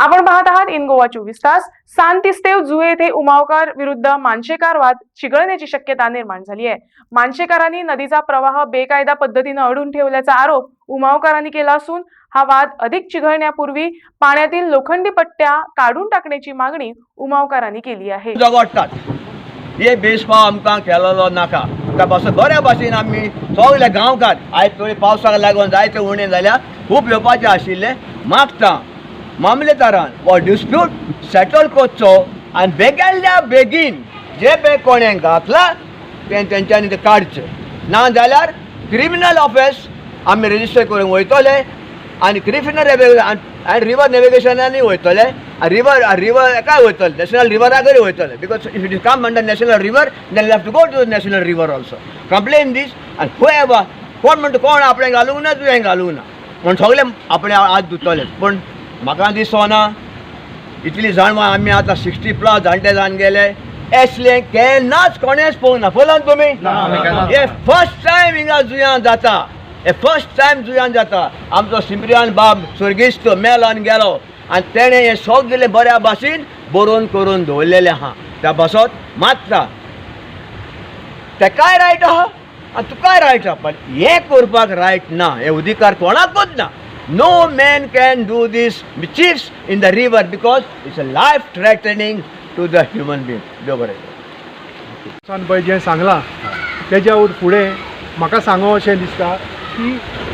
आपण पाहत आहात इन गोवा चोवीस तास. सांतिस्तेव जुए येथे उमावकर विरुद्ध मानशेकार वाद चिघळण्याची शक्यता निर्माण झाली आहे. मानशेकरांनी नदीचा प्रवाह बेकायदा पद्धतीनं अडून ठेवल्याचा आरोप उमावकरांनी केला असून हा वाद अधिक चिघळण्यापूर्वी पाण्यातील लोखंडी पट्ट्या काढून टाकण्याची मागणी उमावकरांनी केली आहे. हे बेसभाव आमकां केलेलो नाका. त्या पासून बऱ्या भाशेन आमी सगळे गांवकार आयज पावसाक लागून जायते उणें जाल्यार खूब येवपाचें आशिल्लें मागता. मामलेदारान हो डिस्प्यूट सेटल करचो आनी बेगेल्ल्या बेगीन जे पळय कोणें घातला तें तेंच्यांनी तें काडचें ना जाल्यार क्रिमिनल ऑफेस आमी रेजिस्टर करूंक वयतले आनी क्रिमिनल आनी रिवर नेविगेशनानूय वयतले. रिवर रिवर एकाय वयतले? नॅशनल रिवराकय वयतले. Because if it is come under national river then have to go to national river also complain this आनी खंय बा कोण म्हणटा कोण आपणें घालूंक ना तुवें घालूंक ना. म्हण सगळे आपणे आज धुतले. पण म्हाका दिसना इतली जाण आमी आतां सिक्स्टी प्लस जाणटे जावन गेले. असलें केन्नाच कोणेंच पळोवंक ना पळयलां तुमी हे फर्स्ट टायम हिंगा जुंयां जाता. हे फर्स्ट टायम जुंयां जाता. आमचो सिमरियान बाब सुर्गिस्त मेलो आनी गेलो. आनी तेणें हें सगळें बऱ्या भाशेन बरोवन करून दवरलेलें आहा त्या बसत मात्र तेकाय रायट आहा आनी तुकाय रायट आहा पण हें करपाक रायट ना. हे अधिकार कोणाकूच ना. No man can do this mischiefs in the river because it's a life threatening to the human being देव बरें पळय जें सांगलां तेज्या फुडें म्हाका सांगो अशें दिसता की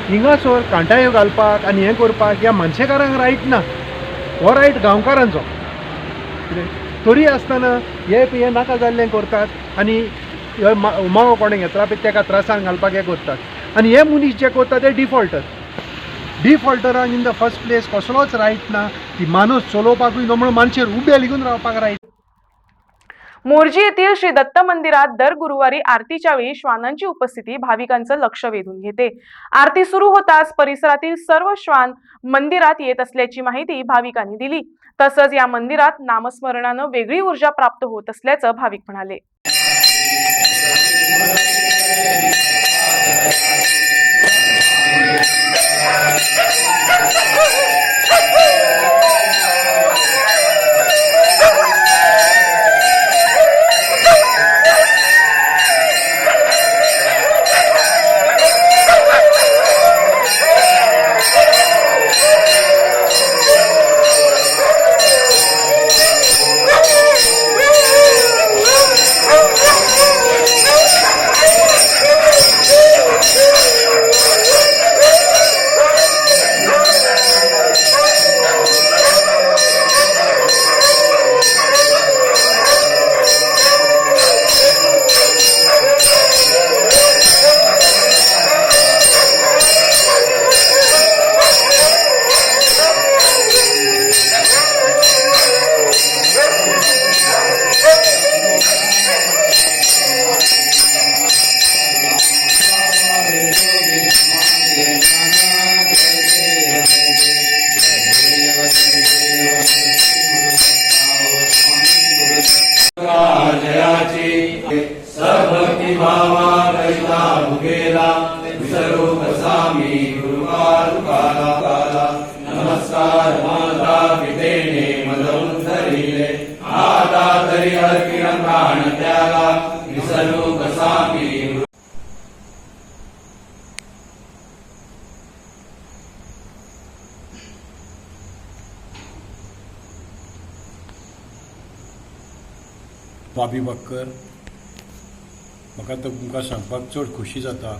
हिंगासर कांटायो घालपाक आनी हें करपाक ह्या मनशेकारांक रायट ना. हो रायट गांवकारांचो. तरी आसतना हे हें नाका जाल्लें करतात आनी मा- मागो कोणें घेतला पळय तेका त्रासान घालपाक हें करतात. आनी हे मनीस जे करता ते डिफॉल्टर डिफॉल्टरान इन द फर्स्ट प्लेस कसलोच रायट ना ती माणूस चलोवपाकूय नो म्हणून मानशेर उबे लिगून रावपाक रायट मोर्जी येथील श्री दत्त मंदिरात दर गुरुवारी आरतीच्या वेळी श्वानांची उपस्थिती भाविकांचं लक्ष वेधून घेते. आरती सुरू होताच परिसरातील सर्व श्वान मंदिरात येत असल्याची माहिती भाविकांनी दिली. तसंच या मंदिरात नामस्मरणानं वेगळी ऊर्जा प्राप्त होत असल्याचं भाविक म्हणाले. बाबी बक्कर म्हाका तो तुमकां सांगपाक चड खोशी जाता.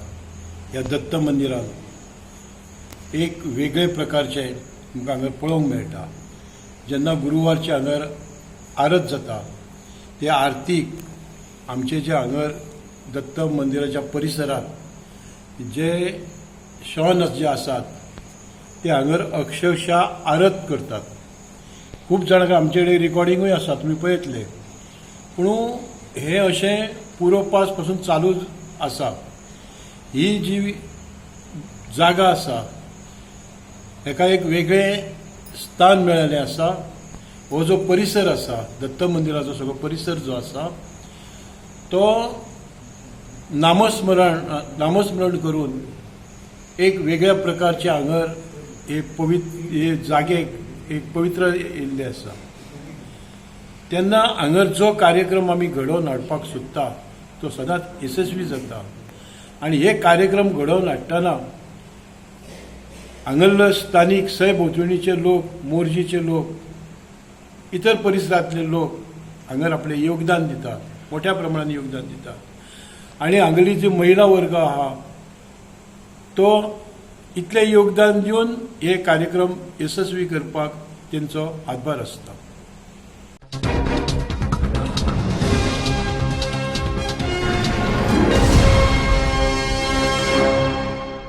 ह्या दत्त मंदिरांत एक वेगळे प्रकारचे तुमकां हांगा पळोवंक मेळटा. जेन्ना गुरुवारचे हांगर आरत जाता ते आरतीक आमचे जे हांगर दत्त मंदिराच्या परिसरांत जे शॉन जे आसात ते हांगर अक्षरशा आरत करतात. खूब जाणांक आमचे कडेन रिकॉर्डिंगूय आसा तुमी पळयतले. पूण हे अशें पुरोपासपासून चालूच आसा ही जी जागा आसा हेका एक वेगळें स्थान मेळिल्लें आसा हो जो परिसर आसा दत्त मंदिराचो सगळो परिसर जो आसा तो नामस्मरण नामस्मरण करून एक वेगळ्या प्रकारचे हांगर हे पवित्र हे जागेक एक पवित्र येयल्लें आसा तेन्ना हांगर जो कार्यक्रम आमी घडोवन हाडपाक सोदता. तो सदांच यशस्वी जाता. आनी हे कार्यक्रम घडोवन हाडटना हांगरलो स्थानीक सय भोंवतणीचे लोक मोरजीचे लोक इतर परिसरांतले लोक हांगर आपलें योगदान दितात. मोठ्या प्रमाणात योगदान दितात. आनी हांगली जी महिला वर्ग आहा तो इतलें योगदान दिवन हे कार्यक्रम यशस्वी करपाक तेंचो हातभार आसता